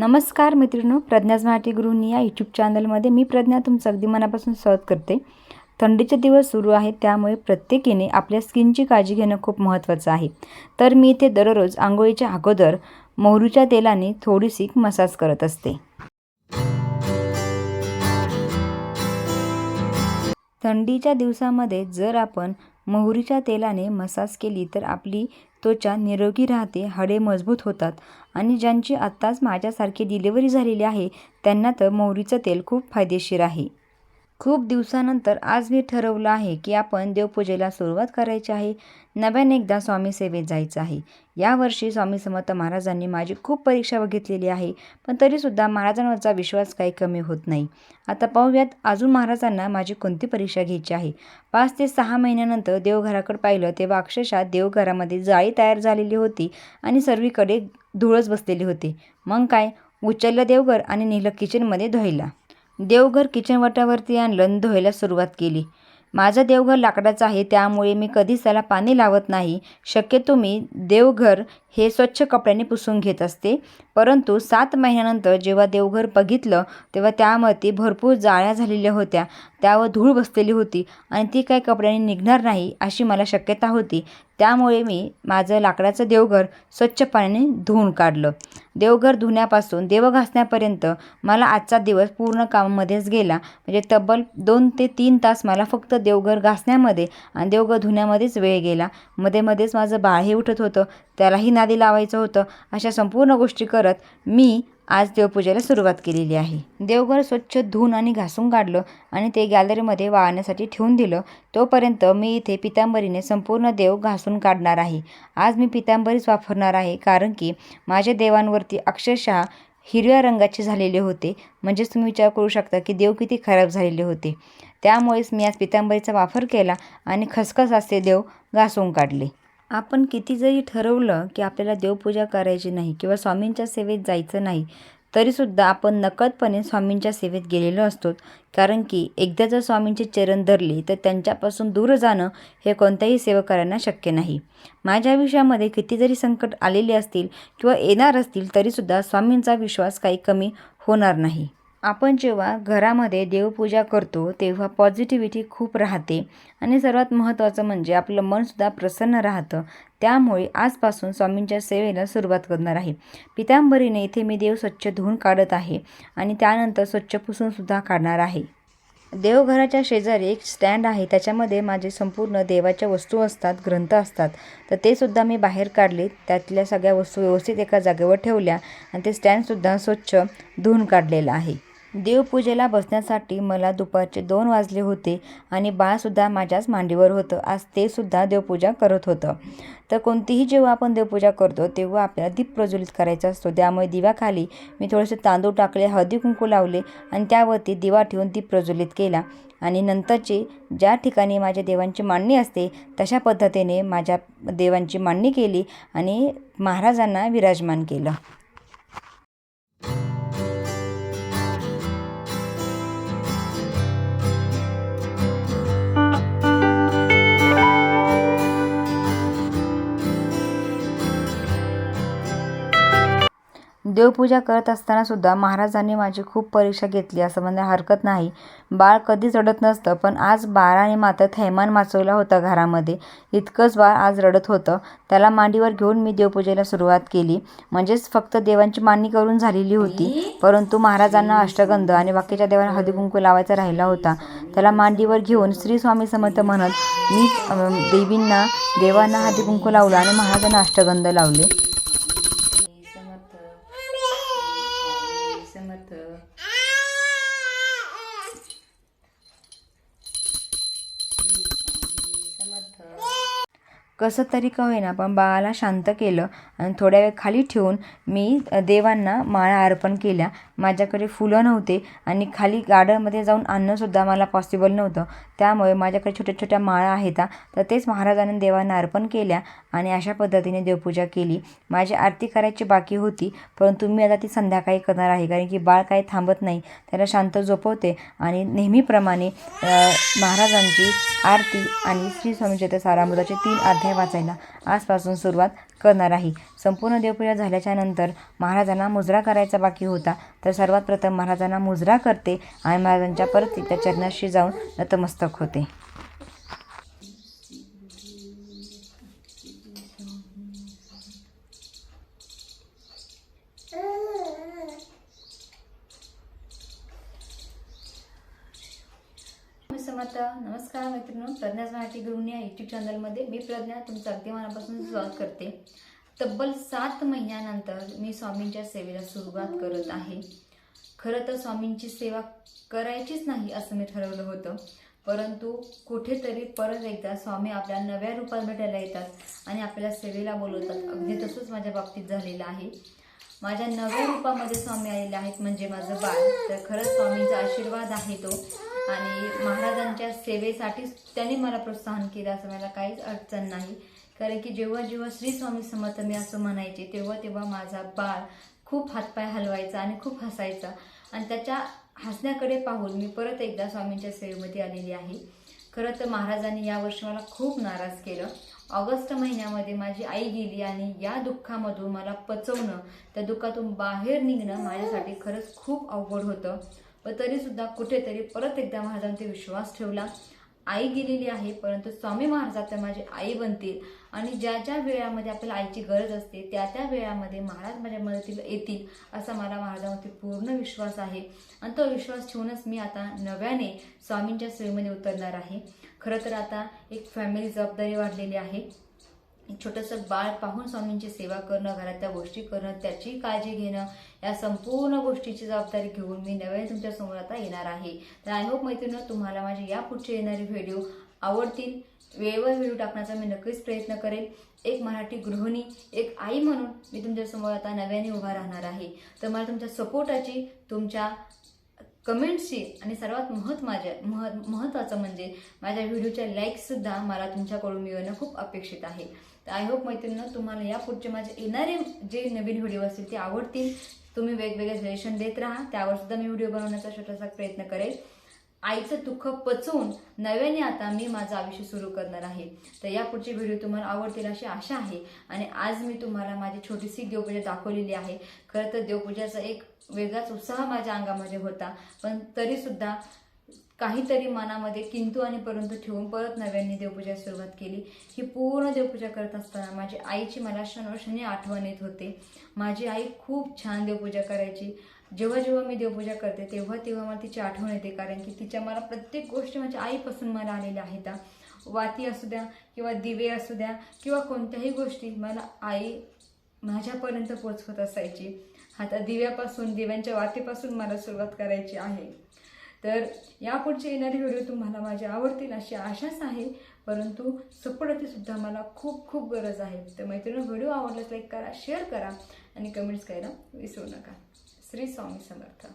नमस्कार मैत्रिणींनो प्रज्ञाज मराठी गृहिणी या यूट्यूब चॅनलमध्ये मी प्रज्ञा तुमचं अगदी मनापासून स्वागत करते. थंडीचे दिवस सुरू आहेत त्यामुळे प्रत्येकीने आपल्या स्किनची काळजी घेणं खूप महत्त्वाचं आहे. तर मी इथे दररोज आंघोळीच्या अगोदर मोहरीच्या तेलाने थोडीशी मसाज करत असते. थंडीच्या दिवसामध्ये जर आपण मोहरीच्या तेलाने मसाज केली तर आपली त्वचा निरोगी राहते हाडे मजबूत होतात आणि ज्यांची आत्ताच माझ्यासारखी डिलिव्हरी झालेली आहे त्यांना तर मोहरीचं तेल खूप फायदेशीर आहे. खूप दिवसानंतर आज मी ठरवलं आहे की आपण देवपूजेला सुरुवात करायची आहे. नव्याने एकदा स्वामी सेवेत जायचं आहे. यावर्षी स्वामी समर्थ महाराजांनी माझी खूप परीक्षा बघितलेली आहे पण तरीसुद्धा महाराजांवरचा विश्वास काही कमी होत नाही. आता पाहूयात अजून महाराजांना माझी कोणती परीक्षा घ्यायची आहे? पाच ते सहा महिन्यानंतर देवघराकडे पाहिलं तेव्हा अक्षरशः देवघरामध्ये जाळी तयार झालेली होती आणि सर्वीकडे धुळच बसलेली होती. मग काय? उचललं देवघर आणि नेलं किचनमध्ये धुवायला. देवघर किचन वाटावरती आणलं आणि धुवायला सुरुवात केली. माझं देवघर लाकडाचं आहे त्यामुळे मी कधीच त्याला पाणी लावत नाही. शक्यतो मी देवघर हे स्वच्छ कपड्याने पुसून घेत असते. परंतु सात महिन्यानंतर जेव्हा देवघर बघितलं तेव्हा त्यामध्ये भरपूर जाळ्या झालेल्या होत्या. त्यावर धूळ बसलेली होती आणि ती काय कपड्याने निघणार नाही अशी मला शक्यता होती. त्यामुळे मी माझं लाकडाचं देवघर स्वच्छ पाण्याने धुवून काढलं. देवघर धुण्यापासून देव घासण्यापर्यंत मला आजचा दिवस पूर्ण कामामध्येच गेला. म्हणजे तब्बल दोन ते तीन तास मला फक्त देवघर घासण्यामध्ये आणि देवघर धुण्यामध्येच वेळ गेला. मध्ये मध्येच माझं बाळही उठत होतं. त्यालाही नादी लावायचं होतं. अशा संपूर्ण गोष्टी करत मी आज देवपूजेला सुरुवात केलेली आहे. देवघर स्वच्छ धुवून आणि घासून काढलं आणि ते गॅलरीमध्ये वाळण्यासाठी ठेवून दिलं. तोपर्यंत मी इथे पितांबरीने संपूर्ण देव घासून काढणार आहे. आज मी पितांबरीच वापरणार आहे कारण की माझ्या देवांवरती अक्षरशः हिरव्या रंगाचे झालेले होते. म्हणजेच तुम्ही विचार करू शकता की देव किती खराब झालेले होते. त्यामुळेच मी आज पितांबरीचा वापर केला आणि खसखस असे देव घासून काढले. आपण किती जरी ठरवलं की आपल्याला देवपूजा करायची नाही किंवा स्वामींच्या सेवेत जायचं नाही तरीसुद्धा आपण नकळतपणे स्वामींच्या सेवेत गेलेलो असतो. कारण की एकदा जर स्वामींचे चरण धरले तर त्यांच्यापासून दूर जाणं हे कोणत्याही सेवकारांना शक्य नाही. माझ्या आयुष्यामध्ये किती जरी संकट आलेले असतील किंवा येणार असतील तरीसुद्धा स्वामींचा विश्वास काही कमी होणार नाही. आपण जेव्हा घरामध्ये देवपूजा करतो तेव्हा पॉझिटिव्हिटी खूप राहते. आणि सर्वात महत्त्वाचं म्हणजे आपलं मनसुद्धा प्रसन्न राहतं. त्यामुळे आजपासून स्वामींच्या सेवेला सुरुवात करणार आहे. पितांबरीने इथे मी देव स्वच्छ धुवून काढत आहे आणि त्यानंतर स्वच्छ पुसूनसुद्धा काढणार आहे. देवघराच्या शेजारी एक स्टँड आहे. त्याच्यामध्ये माझे संपूर्ण देवाच्या वस्तू असतात ग्रंथ असतात. तर ते सुद्धा मी बाहेर काढले. त्यातल्या सगळ्या वस्तू व्यवस्थित एका जागेवर ठेवल्या आणि ते स्टँडसुद्धा स्वच्छ धुवून काढलेलं आहे. देवपूजेला बसण्यासाठी मला दुपारचे दोन वाजले होते आणि बाळसुद्धा माझ्याच मांडीवर होतं. आज ते सुद्धा देवपूजा करत होतं. तर कोणतीही जेव्हा आपण देवपूजा करतो तेव्हा आपल्याला दीप प्रज्वलित करायचा असतो. त्यामुळे दिव्याखाली मी थोडेसे तांदूळ टाकले हळदी कुंकू लावले आणि त्यावरती दिवा ठेवून दीप प्रज्वलित केला. आणि नंतरची ज्या ठिकाणी माझ्या देवांची मांडणी असते तशा पद्धतीने माझ्या देवांची मांडणी केली आणि महाराजांना विराजमान केलं. देवपूजा करत असताना सुद्धा महाराजांनी माझी खूप परीक्षा घेतली. असं म्हणजे हरकत नाही. बाळ कधीच रडत नसतं पण आज बाळाने मात्र थैमान माचवला होता घरामध्ये. इतकंच बाळ आज रडत होतं. त्याला मांडीवर घेऊन मी देवपूजेला सुरुवात केली. म्हणजेच फक्त देवांची मांडणी करून झालेली होती. परंतु महाराजांना अष्टगंध आणि बाकीच्या देवांना हळदीकुंकू लावायचा राहिला होता. त्याला मांडीवर घेऊन श्री स्वामी समर्थ म्हणत मी देवींना देवांना हळदीकुंकू लावला लावलं आणि महाराजांना अष्टगंध लावले. कसं तरी का होईना पण बाळाला शांत केलं आणि थोड्या वेळ खाली ठेवून मी देवांना माळा अर्पण केल्या. माझ्याकडे फुलं नव्हते आणि खाली गार्डनमध्ये जाऊन आणणंसुद्धा मला पॉसिबल नव्हतं. त्यामुळे माझ्याकडे छोट्या छोट्या माळा आहेत तर तेच महाराजांनी देवांना अर्पण केल्या आणि अशा पद्धतीने देवपूजा केली. माझी आरती करायची बाकी होती परंतु मी आता ती संध्याकाळी करणार आहे कारण की बाळ काही थांबत नाही. त्याला शांत झोपवते आणि नेहमीप्रमाणे महाराजांची आरती आणि श्री स्वामी चरित्र सारामृताचे तीन अध्याय अध्याय वाचायला आजपासून सुरुवात करणार आहे. संपूर्ण देवपूजा झाल्याच्यानंतर महाराजांना मुजरा करायचा बाकी होता. तर सर्वात प्रथम महाराजांना मुजरा करते आणि महाराजांच्या परत त्या चरणाशी जाऊन नतमस्तक होते. स्वागत. नमस्कार मैत्रिणी प्रज्ञाच मराठी गृहिणी या युट्यूब चॅनलमध्ये मी प्रज्ञा तुमचं अगदी मनापासून स्वागत करते. तब्बल सात महिन्यानंतर मी स्वामींच्या सेवेला सुरुवात करत आहे. खरं तर स्वामींची सेवा करायचीच नाही असं मी ठरवलं होतं. परंतु कुठेतरी परत एकदा स्वामी आपल्या नव्या रूपात भेटायला येतात आणि आपल्याला सेवेला बोलवतात. अगदी तसंच माझ्या बाबतीत झालेलं आहे. माझ्या नव्या रूपामध्ये स्वामी आलेले आहेत म्हणजे माझं बाळ. तर खरंच स्वामींचा आशीर्वाद आहे तो. आणि महाराजांच्या सेवेसाठीच त्यांनी मला प्रोत्साहन केलं असं मला काहीच अडचण नाही. कारण की जेव्हा जेव्हा श्री स्वामी समर्थ मी असं म्हणायचे तेव्हा तेव्हा माझा बाळ खूप हातपाय हलवायचा आणि खूप हसायचा. आणि त्याच्या हसण्याकडे पाहून मी परत एकदा स्वामींच्या सेवेमध्ये आलेली आहे. खरं तर महाराजांनी यावर्षी मला खूप नाराज केलं. ऑगस्ट महिन्यामध्ये माझी आई गेली आणि या दुःखामधून मला पचवणं त्या दुःखातून बाहेर निघणं माझ्यासाठी खरंच खूप अवघड होतं. पण तरीसुद्धा कुठेतरी परत एकदा महाराजांचे विश्वास ठेवला. आई गेलेली आहे परंतु स्वामी महाराज आता माझी आई बनतील. आणि ज्या ज्या वेळामध्ये आपल्याला आईची गरज असते त्या त्या वेळामध्ये महाराज माझ्या मदतीला येतील असा मला महाराजांवरती पूर्ण विश्वास आहे. आणि तो विश्वास ठेवूनच मी आता नव्याने स्वामींच्या सेवेमध्ये उतरणार आहे. खरं तर आता एक फॅमिली जबाबदारी वाढलेली आहे. एक छोटंसं बाळ पाहून स्वामींची सेवा करणं घरातल्या गोष्टी करणं त्याची काळजी घेणं या संपूर्ण गोष्टीची जबाबदारी घेऊन मी नव्याने तुमच्यासमोर आता येणार आहे. तर आय होप मैत्रिणी तुम्हाला माझे या पुढचे येणारे व्हिडिओ आवडतील. वेळेवर व्हिडिओ टाकण्याचा मी नक्कीच प्रयत्न करेल एक मराठी गृहिणी एक आई म्हणून मी तुमच्यासमोर आता नव्याने उभा राहणार आहे. तर मला तुमच्या सपोर्टाची तुमच्या कमेंट्सची आणि सर्वात महत् माझ्या मह महत्त्वाचं म्हणजे माझ्या व्हिडिओच्या लाईक्ससुद्धा मला तुमच्याकडून मिळवणं खूप अपेक्षित आहे. तर आय होप मैत्रिणीनं तुम्हाला या पुढचे माझे येणारे जे नवीन व्हिडिओ असतील ते आवडतील. तुम्ही वेगवेगळे सजेशन देत राहा. त्यावर सुद्धा मी व्हिडिओ बनवण्याचा छोटासा प्रयत्न करेल. आईचं दुःख पचवून नव्याने आता मी माझं आयुष्य सुरू करणार आहे. तर या पुढची व्हिडिओ तुम्हाला आवडतील अशी आशा आहे. आणि आज मी तुम्हाला माझी छोटीशी देवपूजा दाखवलेली आहे. खरं तर देवपूजाचा एक वेगळाच उत्साह माझ्या अंगामध्ये होता. पण तरीसुद्धा काहीतरी मनामध्ये किंतू आणि परंतु ठेवून परत नव्याने देवपूजा सुरुवात केली. ही पूर्ण देवपूजा करत असताना माझी आईची मला क्षणोक्षणी आठवण येत होते. माझी आई खूप छान देवपूजा करायची. जेव्हा जेव्हा मी देवपूजा करते तेव्हा तेव्हा मला तिची आठवण येते. कारण की तिच्या मला प्रत्येक गोष्ट माझ्या आईपासून मला आलेल्या आहेत. वाती असू द्या किंवा दिवे असू द्या किंवा कोणत्याही गोष्टी मला आई माझ्यापर्यंत पोचवत असायची. आता दिव्यापासून दिव्यांच्या वातीपासून मला सुरुवात करायची आहे. तर यापुढचे येणारे व्हिडिओ तुम्हाला माझे आवडतील अशी आशाच आहे. परंतु सपोर्टाची सुद्धा मला खूप खूप गरज आहे. तर मैत्रिणी व्हिडिओ आवडल्यास लाईक करा शेअर करा आणि कमेंट्स करायला विसरू नका. श्री स्वामी समर्थ.